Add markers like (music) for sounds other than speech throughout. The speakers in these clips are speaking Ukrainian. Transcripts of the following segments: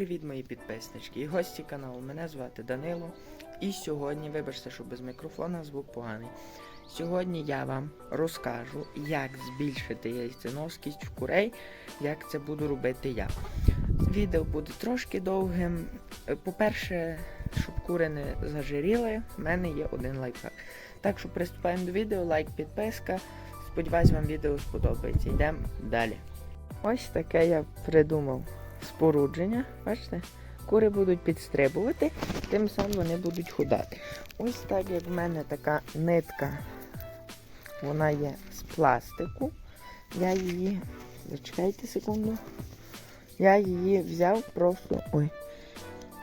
привіт, мої підписнички і гості каналу. Мене звати Данило. І сьогодні, вибачте, що без мікрофона звук поганий. Сьогодні я вам розкажу, як збільшити яйценоскість в курей, як це буду робити я. Відео буде трошки довгим. Е, По-перше, щоб кури не зажиріли, в мене є один лайфхак. Так що приступаємо до відео, лайк, підписка. Сподіваюсь, вам відео сподобається. Йдемо далі. Ось таке я придумав спорудження. Бачите? Кури будуть підстрибувати, тим самим вони будуть худати. Ось так як в мене така нитка, вона є з пластику. Я її. Зачекайте секунду. Я її взяв просто. Ой,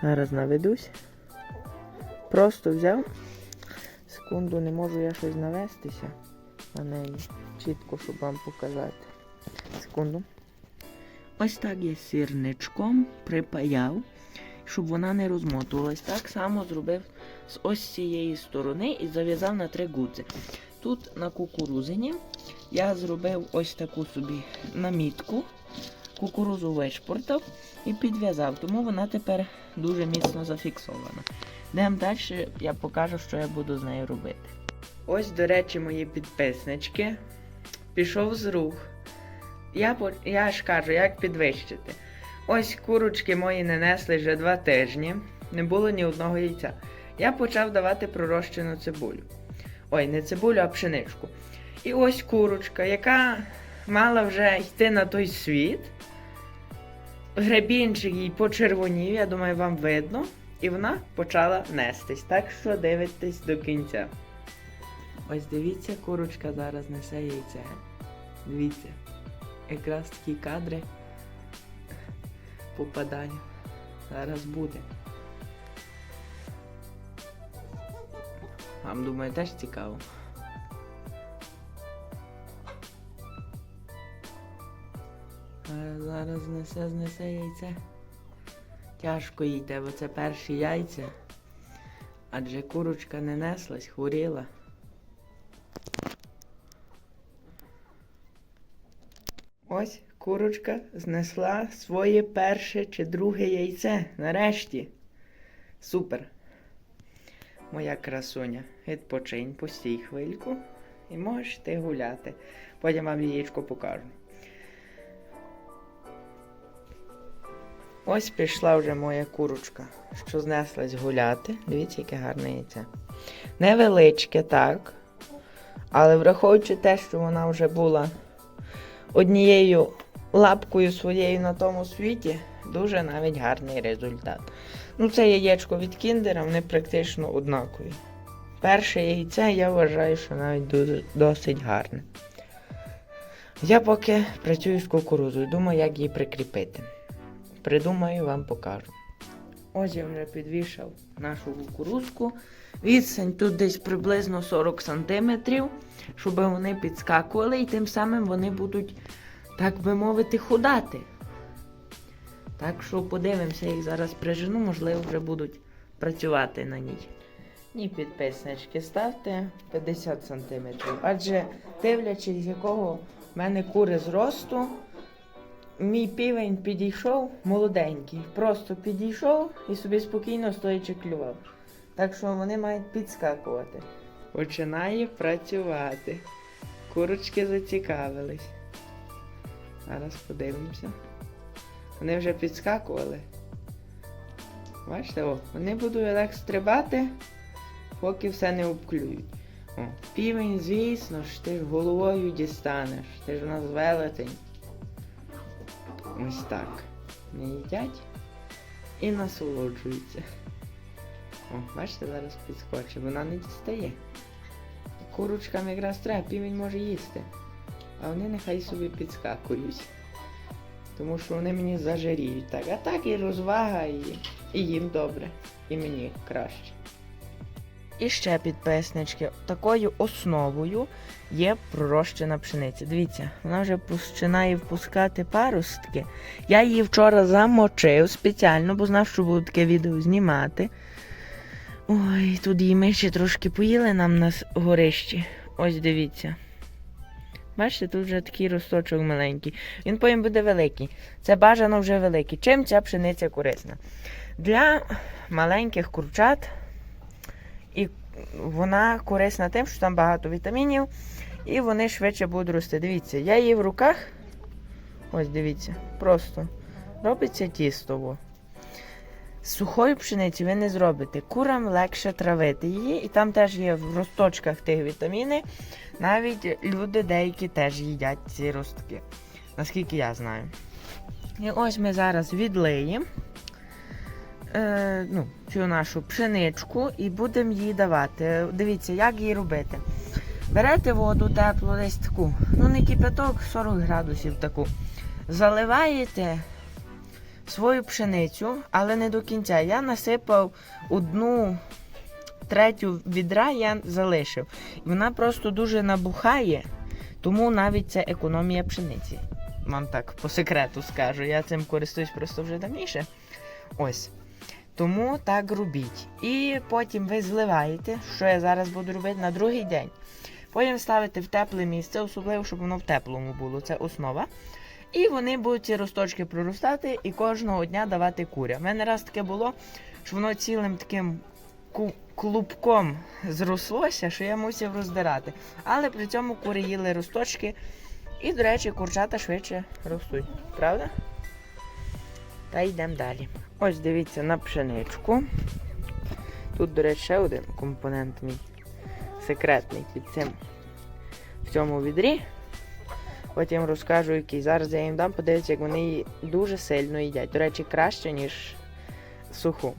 зараз наведусь. Просто взяв. Секунду, не можу я щось навестися на неї. Чітко, щоб вам показати. Секунду. Ось так я сірничком припаяв, щоб вона не розмотувалась. Так само зробив з ось цієї сторони і зав'язав на три гудзи. Тут на кукурузині я зробив ось таку собі намітку, кукурузу вишпортав і підв'язав, тому вона тепер дуже міцно зафіксована. Йдемо далі, я покажу, що я буду з нею робити. Ось, до речі, мої підписнички. Пішов з рух. Я, я ж кажу, як підвищити. Ось курочки мої не несли вже два тижні, не було ні одного яйця. Я почав давати пророщену цибулю. Ой, не цибулю, а пшеничку. І ось курочка, яка мала вже йти на той світ. Гребінчик їй почервонів, я думаю, вам видно. І вона почала нестись. Так що дивитесь до кінця. Ось дивіться, курочка зараз несе яйце. Дивіться. Якраз такі кадри попадання. Зараз буде. Вам думаю, теж цікаво. Зараз, знесе, знесе яйце. Тяжко їй бо це перші яйця. Адже курочка не неслась, хворіла. Курочка знесла своє перше чи друге яйце. Нарешті. Супер. Моя красуня. Відпочинь, постій хвильку. І можеш ти гуляти. Потім вам яєчко покажу. Ось пішла вже моя курочка, що знеслась гуляти. Дивіться, яке гарне яйце. Невеличке, так. Але враховуючи те, що вона вже була однією лапкою своєю на тому світі, дуже навіть гарний результат. Ну, це яєчко від кіндера, вони практично однакові. Перше яйце я вважаю, що навіть дуже, досить гарне. Я поки працюю з кукурузою, думаю, як її прикріпити. Придумаю, вам покажу. Ось я вже підвішав нашу кукурузку. Відстань тут десь приблизно 40 см, щоб вони підскакували і тим самим вони будуть, так би мовити, худати. Так що подивимося, їх зараз прижену, можливо, вже будуть працювати на ній. Ні, підписнички, ставте 50 см. Адже дивлячись, якого в мене кури зросту, мій півень підійшов молоденький. Просто підійшов і собі спокійно стоячи клював. Так що вони мають підскакувати. Починає працювати. Курочки зацікавились. Зараз подивимося. Вони вже підскакували. Бачите, о, вони будуть так стрибати, поки все не обклюють. О, півень, звісно ж, ти ж головою дістанеш. Ти ж у нас велетень. Ось так. Не їдять і насолоджуються. О, бачите, зараз підскочить, вона не дістає. Курочкам якраз треба, півень може їсти. А вони нехай собі підскакують. Тому що вони мені зажиріють так. А так і розвага, і, і їм добре, і мені краще. І ще підписнички, такою основою є пророщена пшениця. Дивіться, вона вже починає впускати паростки. Я її вчора замочив спеціально, бо знав, що буду таке відео знімати. Ой, тут її ми ще трошки поїли нам на горищі. Ось дивіться. Бачите, тут вже такий росточок маленький. Він потім буде великий. Це бажано вже великий. Чим ця пшениця корисна? Для маленьких курчат і вона корисна тим, що там багато вітамінів, і вони швидше будуть рости. Дивіться, я її в руках. Ось дивіться, просто робиться тістово. З сухої пшениці ви не зробите. Курам легше травити її, і там теж є в росточках тих вітаміни. Навіть люди деякі теж їдять ці ростки, наскільки я знаю. І ось ми зараз відлиємо е, ну, цю нашу пшеничку і будемо її давати. Дивіться, як її робити. Берете воду теплу, десь таку, ну не кипяток, 40 градусів таку. Заливаєте свою пшеницю, але не до кінця. Я насипав одну третю відра, я залишив. Вона просто дуже набухає, тому навіть це економія пшениці. Вам так по секрету скажу. Я цим користуюсь просто вже давніше. Ось. Тому так робіть. І потім ви зливаєте, що я зараз буду робити на другий день. Потім ставите в тепле місце, особливо, щоб воно в теплому було. Це основа. І вони будуть ці росточки проростати і кожного дня давати куря. У мене раз таке було, що воно цілим таким клубком зрослося, що я мусив роздирати. Але при цьому кури їли росточки. І, до речі, курчата швидше ростуть. Правда? Та йдемо далі. Ось дивіться на пшеничку. Тут, до речі, ще один компонент мій секретний під цим в цьому відрі. Потім розкажу, який. Зараз я їм дам, подивіться, як вони її дуже сильно їдять. До речі, краще, ніж суху.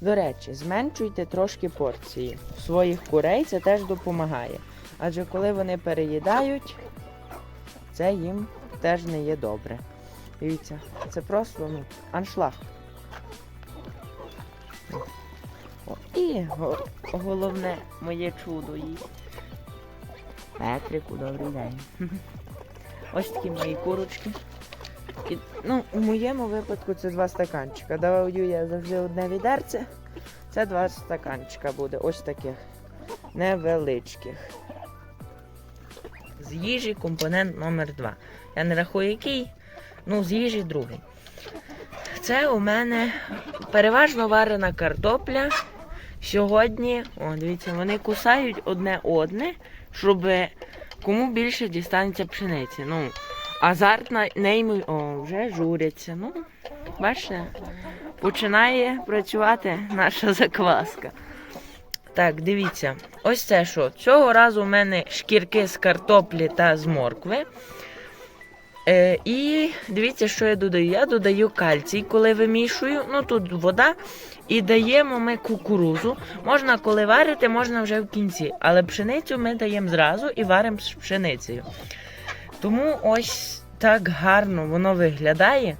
До речі, зменшуйте трошки порції своїх курей, це теж допомагає. Адже коли вони переїдають, це їм теж не є добре. Дивіться, це просто ну, аншлаг. О, і го- головне моє чудо їсть. Петрику, добрий день. (laughs) Ось такі мої курочки. І, ну, у моєму випадку це два стаканчика. Даваю я завжди одне відерце. Це два стаканчика буде. Ось таких невеличких. З їжі компонент номер 2 Я не рахую який, ну з їжі другий. Це у мене переважно варена картопля. Сьогодні, о, дивіться, вони кусають одне одне, щоб кому більше дістанеться пшениці. Ну, азарт на нейми, о, вже журяться. Ну, бачите, починає працювати наша (laughs) закваска. Так, дивіться, ось це що. Цього разу у мене шкірки з картоплі та з моркви. Е, і дивіться, що я додаю. Я додаю кальцій, коли вимішую. Ну тут вода. І даємо ми кукурузу. Можна коли варити, можна вже в кінці. Але пшеницю ми даємо зразу і варимо з пшеницею. Тому ось так гарно воно виглядає.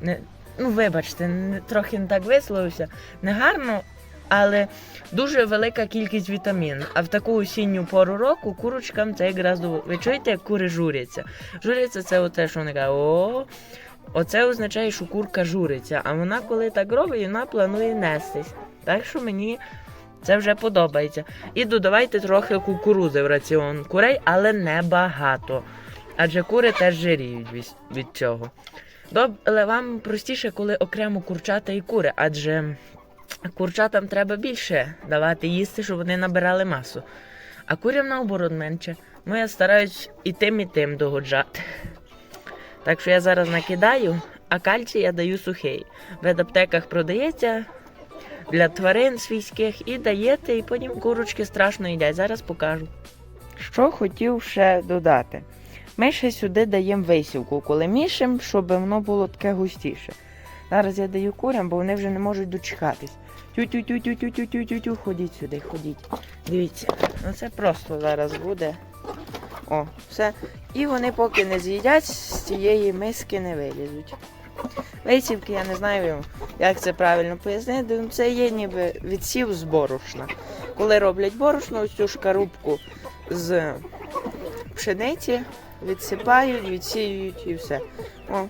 Не, ну, вибачте, не, трохи не так висловився. Не гарно, але дуже велика кількість вітамінів. А в таку осінню пору року курочкам це якраз. Ви чуєте, як кури журяться? Журяться це оте, що вони кажуть, о. Оце означає, що курка журиться, а вона, коли так робить, вона планує нестись. Так що мені це вже подобається. І додавайте трохи кукурузи в раціон курей, але не багато. Адже кури теж жиріють від, від цього. Доб... Але вам простіше, коли окремо курчата і кури, адже курчатам треба більше давати їсти, щоб вони набирали масу. А курям наоборот менше. Ну я стараюсь і тим, і тим догоджати. Так що я зараз накидаю, а кальцій я даю сухий. В аптеках продається для тварин свійських і даєте, і потім курочки страшно їдять. Зараз покажу. Що хотів ще додати? Ми ще сюди даємо висівку, коли мішимо, щоб воно було таке густіше. Зараз я даю курям, бо вони вже не можуть дочекатись. Тю-тю-тю-тю-тю-тю-тю-тю, ходіть сюди, ходіть. Дивіться, ну це просто зараз буде. О, все. І вони поки не з'їдять, з цієї миски не вилізуть. Висівки, я не знаю, як це правильно пояснити. ну, Це є ніби відсів з борошна. Коли роблять борошно, ось цю шкарубку з пшениці, відсипають, відсіюють і все. О.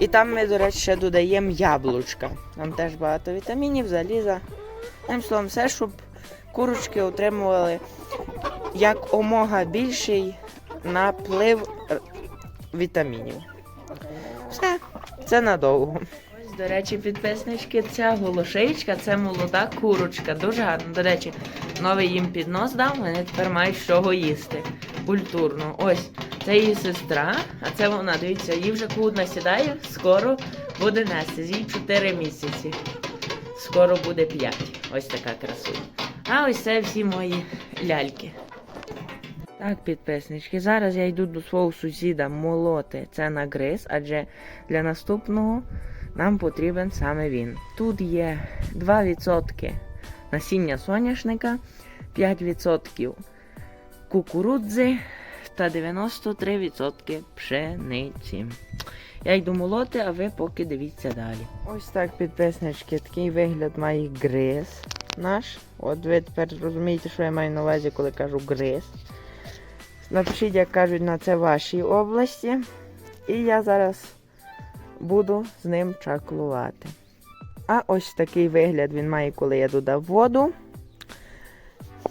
І там ми, до речі, ще додаємо яблучка. Там теж багато вітамінів, заліза. Тим словом, все, щоб курочки отримували як омога більший наплив е, вітамінів. Все, це надовго. Ось, до речі, підписнички, ця голошичка, це молода курочка. Дуже гарно. До речі, новий їм піднос дав, вони тепер мають з чого їсти. Культурно. Ось, це її сестра, а це вона, дивіться, їй вже кудна сідає, скоро буде нести. Їй 4 місяці. Скоро буде 5. Ось така красуня. А ось це всі мої ляльки. Так, підписнички, зараз я йду до свого сусіда молоти це на гриз, адже для наступного нам потрібен саме він. Тут є 2% насіння соняшника, 5% кукурудзи та 93% пшениці. Я йду молоти, а ви поки дивіться далі. Ось так, підписнички, такий вигляд має гриз наш. От ви тепер розумієте, що я маю на увазі, коли кажу гриз. Напишіть, як кажуть, на це вашій області. І я зараз буду з ним чаклувати. А ось такий вигляд він має, коли я додав воду.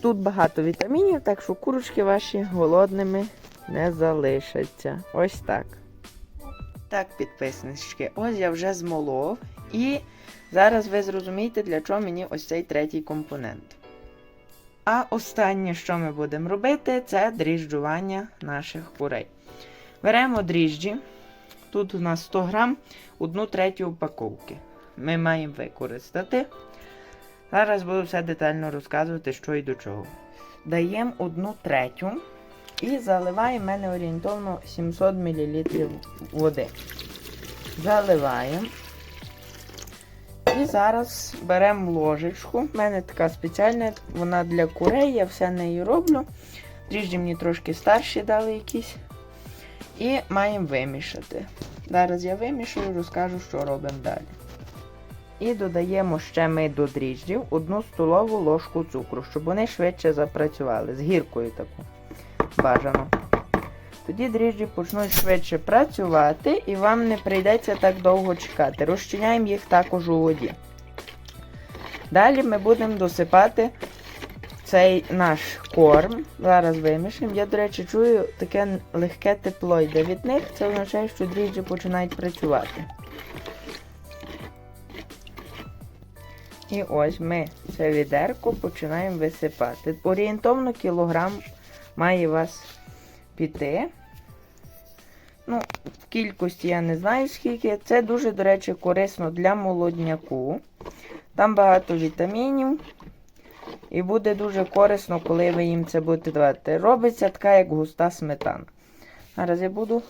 Тут багато вітамінів, так що курочки ваші голодними не залишаться. Ось так. Так, підписнички, ось я вже змолов. І зараз ви зрозумієте, для чого мені ось цей третій компонент. А останнє, що ми будемо робити, це дріжджування наших курей. Беремо дріжджі. Тут у нас 100 грам, одну третю упаковки. Ми маємо використати. Зараз буду все детально розказувати, що і до чого. Даємо одну третю і заливаємо в мене орієнтовно 700 мл води. Заливаємо. І зараз беремо ложечку. У мене така спеціальна, вона для курей, я все нею роблю. Дріжджі мені трошки старші дали якісь. І маємо вимішати. Зараз я вимішую, розкажу, що робимо далі. І додаємо ще ми до дріжджів одну столову ложку цукру, щоб вони швидше запрацювали. З гіркою таку. Бажано. Тоді дріжджі почнуть швидше працювати і вам не прийдеться так довго чекати. Розчиняємо їх також у воді. Далі ми будемо досипати цей наш корм. Зараз вимішаємо. Я, до речі, чую таке легке тепло йде від них. Це означає, що дріжджі починають працювати. І ось ми це відерко починаємо висипати. Орієнтовно кілограм має вас піти. Ну, в кількості я не знаю скільки. Це дуже, до речі, корисно для молодняку. Там багато вітамінів. І буде дуже корисно, коли ви їм це будете давати. Робиться така, як густа сметана. Зараз я буду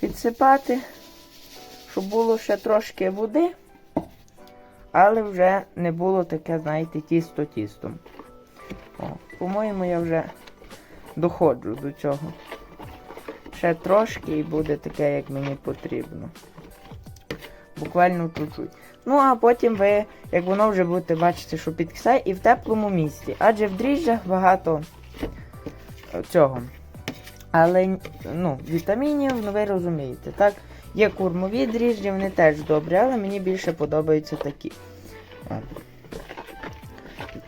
підсипати, щоб було ще трошки води, але вже не було таке, знаєте, тісто тістом. По-моєму, я вже доходжу до цього. Ще трошки і буде таке, як мені потрібно. Буквально чуть-чуть. Ну, а потім ви, як воно вже будете бачити, що підкисає і в теплому місці. Адже в дріжджах багато цього. Але ну, вітамінів, ну ви розумієте, так? Є курмові дріжджі, вони теж добрі, але мені більше подобаються такі.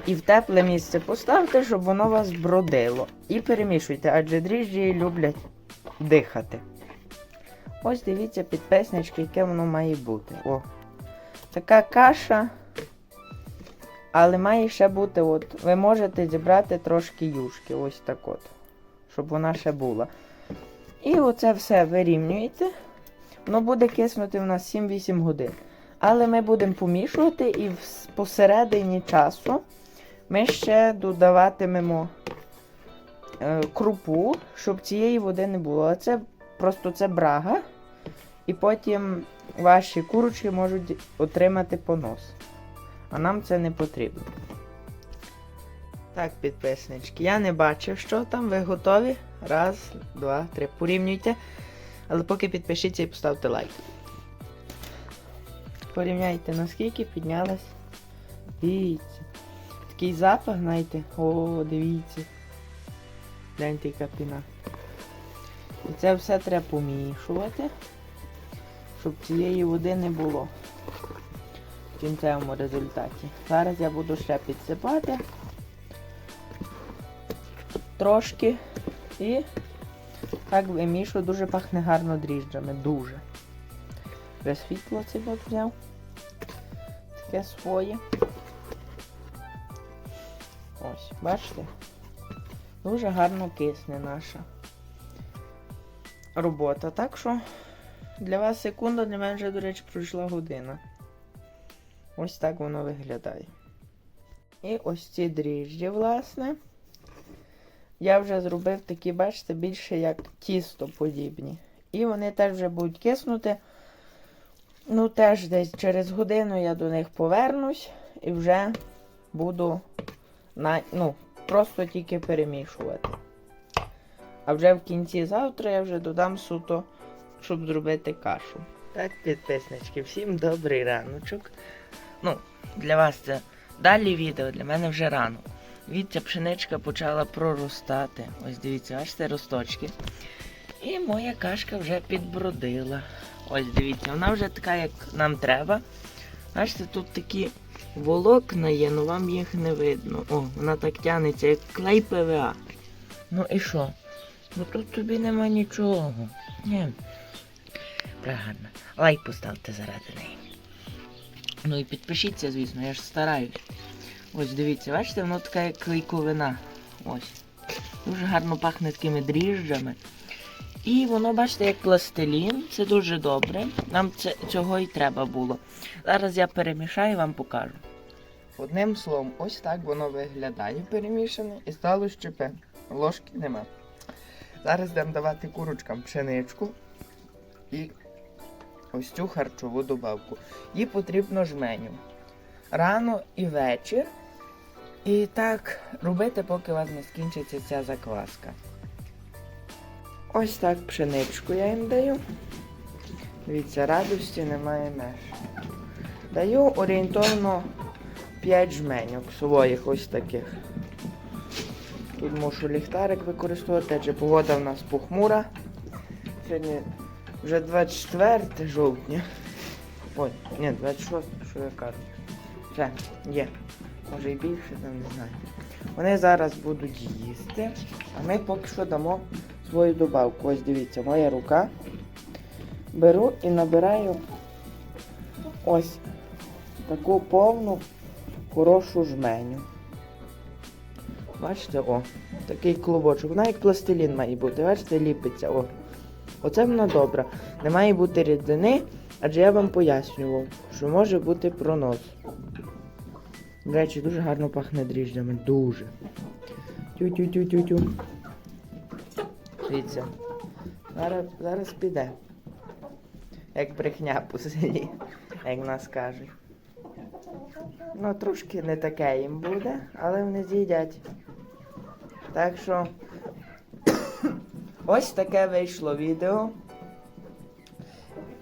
І в тепле місце поставте, щоб воно вас бродило. І перемішуйте, адже дріжджі люблять дихати. Ось дивіться підписнички, яке воно має бути. О. Така каша. Але має ще бути, от, ви можете зібрати трошки юшки, ось так от. Щоб вона ще була. І оце все вирівнюєте. Воно буде киснути в нас 7-8 годин. Але ми будемо помішувати і посередині часу ми ще додаватимемо е, крупу, щоб цієї води не було. Це просто це брага. І потім ваші курочки можуть отримати понос. А нам це не потрібно. Так, підписнички, я не бачив, що там. Ви готові? Раз, два, три. Порівнюйте. Але поки підпишіться і поставте лайк. Порівняйте, наскільки піднялась. Дивіться. Такий запах, знаєте. О, дивіться. Гляньте, яка піна. І це все треба помішувати, щоб цієї води не було в кінцевому результаті. Зараз я буду ще підсипати трошки і Так вимішую, дуже пахне гарно дріжджами, дуже. Вже світло от взяв. Таке своє. Ось, бачите? Дуже гарно кисне наша робота. Так що для вас секунда, для мене вже, до речі, пройшла година. Ось так воно виглядає. І ось ці дріжджі, власне. Я вже зробив такі, бачите, більше як тісто подібні. І вони теж вже будуть киснути. Ну, теж десь через годину я до них повернусь і вже буду на, ну, просто тільки перемішувати. А вже в кінці завтра я вже додам суто, щоб зробити кашу. Так, підписнички, всім добрий раночок. Ну, для вас це далі відео, для мене вже рано. Від пшеничка почала проростати. Ось дивіться, бачите, росточки. І моя кашка вже підбродила. Ось дивіться, вона вже така, як нам треба. Бачите, тут такі волокна є, але вам їх не видно. О, вона так тянеться, як клей ПВА. Ну і що? Ну тут тобі нема нічого. Ні. Правильно. Лайк поставте заради неї. Ну і підпишіться, звісно, я ж стараюсь. Ось дивіться, бачите, воно така як клейковина. Ось. Дуже гарно пахне такими дріжджами. І воно, бачите, як пластилін. Це дуже добре. Нам це, цього і треба було. Зараз я перемішаю і вам покажу. Одним словом, ось так воно виглядає перемішане і стало щепи. Ложки нема. Зараз будемо давати курочкам пшеничку і ось цю харчову добавку. Їй потрібно жменю. Рано і вечір. І так робити, поки у вас не скінчиться ця закваска. Ось так пшеничку я їм даю. Дивіться, радості немає меж. Даю орієнтовно 5 жменьок своїх ось таких. Тут мушу ліхтарик використовувати, адже погода в нас похмура. Сьогодні вже 24 жовтня. Ой, ні, 26, що я кажу. Все, є. Може і більше, там не знаю. Вони зараз будуть їсти, а ми поки що дамо свою добавку. Ось дивіться, моя рука. Беру і набираю ось таку повну хорошу жменю. Бачите, о, такий клубочок. Вона як пластилін має бути, бачите, ліпиться. О. Оце вона добра. Не має бути рідини, адже я вам пояснював, що може бути пронос. До речі, дуже гарно пахне дріжджами. Дуже. Тю-тю-тю-тю-тю. Дивіться. Зараз, зараз піде. Як брехня по селі, як нас кажуть. Ну, трошки не таке їм буде, але вони з'їдять. Так що (coughs) ось таке вийшло відео.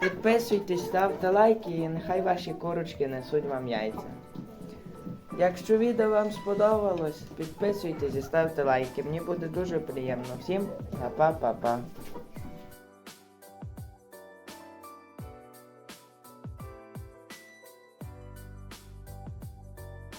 Підписуйтесь, ставте лайки і нехай ваші корочки несуть вам яйця. Якщо відео вам сподобалось, підписуйтесь і ставте лайки. Мені буде дуже приємно. Всім па-па-па-па.